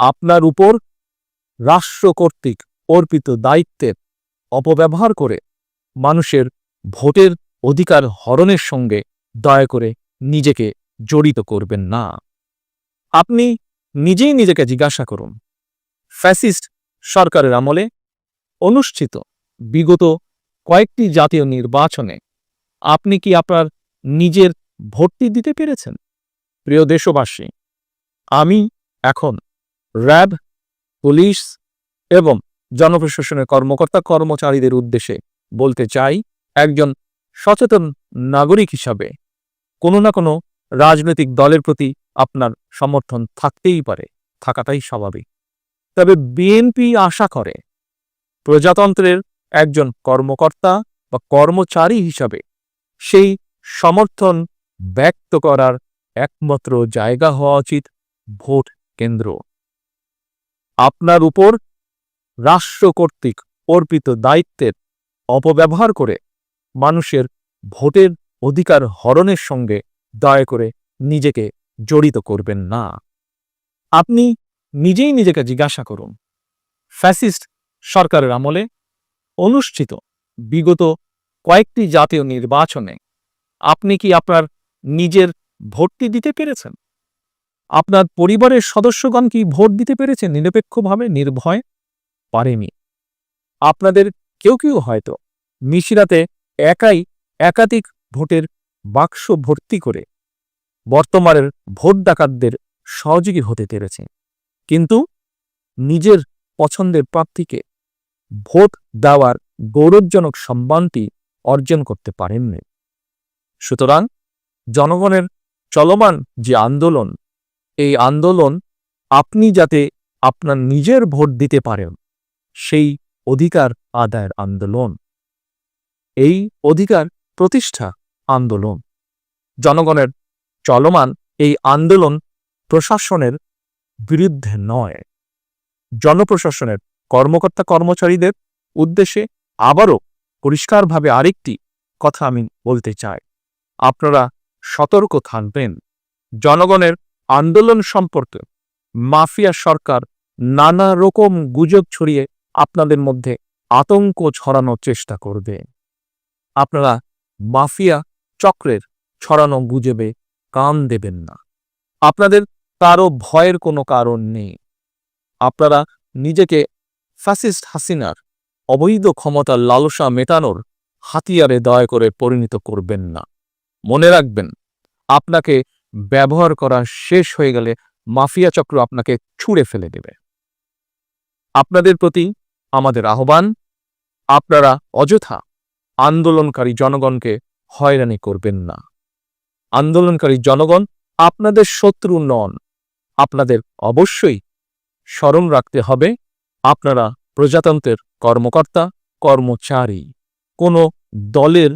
আপনার উপর রাষ্ট্র কর্তৃক অর্পিত দায়িত্বের অপব্যবহার করে মানুষের ভোটের অধিকার হরণের সঙ্গে দয়া করে নিজেকে জড়িত করবেন না। আপনি নিজেই নিজেকে জিজ্ঞাসা করুন, ফ্যাসিস্ট সরকারের আমলে অনুষ্ঠিত বিগত কয়েকটি জাতীয় নির্বাচনে আপনি কি আপনার নিজের ভোটটি দিতে পেরেছেন? প্রিয় দেশবাসী, আমি এখন র্যাব, পুলিশ এবং জনপ্রশাসনের কর্মকর্তা কর্মচারীদের উদ্দেশ্যে বলতে চাই, একজন সচেতন নাগরিক হিসাবে কোনো না কোনো রাজনৈতিক দলের প্রতি আপনার সমর্থন থাকতেই পারে, থাকাটাই স্বাভাবিক। তবে বিএনপি আশা করে, প্রজাতন্ত্রের একজন কর্মকর্তা বা কর্মচারী হিসাবে সেই সমর্থন ব্যক্ত করার একমাত্র জায়গা হওয়া উচিত ভোট কেন্দ্র। আপনার উপর রাষ্ট্র কর্তৃক অর্পিত দায়িত্বের অপব্যবহার করে মানুষের ভোটের অধিকার হরণের সঙ্গে দয়া করে নিজেকে জড়িত করবেন না। আপনি নিজেই নিজেকে জিজ্ঞাসা করুন। ফ্যাসিস্ট সরকারের আমলে অনুষ্ঠিত বিগত কয়েকটি জাতীয় নির্বাচনে আপনি কি আপনার নিজের ভোটটি দিতে পেরেছেন? আপনার পরিবারের সদস্যগণ কি ভোট দিতে পেরেছেন নিরপেক্ষভাবে, নির্ভয়? পারেনি। আপনাদের কেউ কেউ হয়তো মিশিরাতে একাই একাধিক ভোটের বাক্স ভর্তি করে বর্তমানের ভোট ডাকাতদের সহযোগী হতে পেরেছে। কিন্তু নিজের পছন্দের প্রার্থীকে ভোট দেওয়ার গৌরবজনক সম্মানটি অর্জন করতে পারেননি। সুতরাং জনগণের চলমান যে আন্দোলন এই আন্দোলন আপনি যাতে আপনার নিজের ভোট দিতে পারেন, সেই অধিকার আদায়ের আন্দোলন। এই অধিকার প্রতিষ্ঠা আন্দোলন। জনগণের চলমান এই আন্দোলন প্রশাসনের বিরুদ্ধে নয়। জনপ্রশাসনের কর্মকর্তা কর্মচারীদের উদ্দেশ্যে আবারও পরিষ্কারভাবে আরেকটি কথা আমি বলতে চাই। আপনারা সতর্ক থাকবেন। জনগণের আন্দোলন সম্পর্কে মাফিয়া সরকার নানা রকম গুজব ছড়িয়ে আপনাদের মধ্যে আতঙ্ক ছড়ানোর চেষ্টা করবে। আপনারা মাফিয়া চক্রের ছড়ানো গুজবে কান দেবেন না। আপনাদের কারও ভয়ের কোনো কারণ নেই। আপনারা নিজেকে ফ্যাসিস্ট হাসিনার অবৈধ ক্ষমতার লালসা মেটানোর হাতিয়ারে দয়া করে পরিণত করবেন না। মনে রাখবেন, আপনাকে ব্যবহার করা শেষ হয়ে গেলে মাফিয়া চক্র আপনাকে ছুঁড়ে ফেলে দেবে। আপনাদের প্রতি আমাদের আহ্বান, আপনারা অযথা আন্দোলনকারী জনগণকে হয়রানি করবেন না। আন্দোলনকারী জনগণ আপনাদের শত্রু নন, আপনাদের অবশ্যই স্মরণ রাখতে হবে, আপনারা প্রজাতন্ত্রের কর্মকর্তা, কর্মচারী। কোনো দলের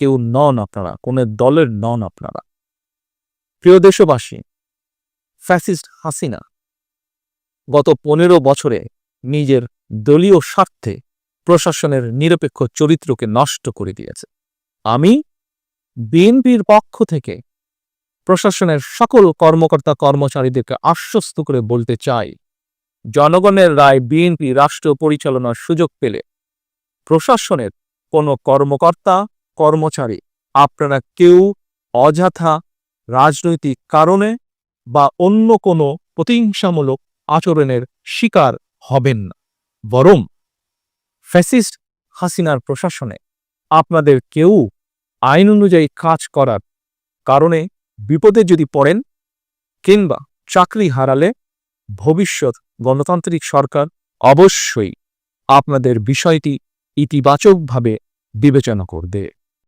কেউ নন আপনারা, কোনো দলের নন আপনারা। প্রিয় দেশবাসী, ফ্যাসিস্ট হাসিনা গত পনেরো বছরে নিজের দলীয় স্বার্থে প্রশাসনের নিরপেক্ষ চরিত্রকে নষ্ট করে দিয়েছে। আমি বিএনপির পক্ষ থেকে প্রশাসনের সকল কর্মকর্তা কর্মচারীদেরকে আশ্বস্ত করে বলতে চাই, জনগণের রায় বিএনপি রাষ্ট্র পরিচালনার সুযোগ পেলে প্রশাসনের কোনো কর্মকর্তা, কর্মচারী, আপনারা কেউ অযথা রাজনৈতিক কারণে বা অন্য কোনো প্রতিহিংসামূলক আচরণের শিকার হবেন না। বরং ফ্যাসিস্ট হাসিনার প্রশাসনে আপনাদের কেউ আইন অনুযায়ী কাজ করার কারণে বিপদে যদি পড়েন কিংবা চাকরি হারালে ভবিষ্যৎ গণতান্ত্রিক সরকার অবশ্যই আপনাদের বিষয়টি ইতিবাচকভাবে বিবেচনা করবে।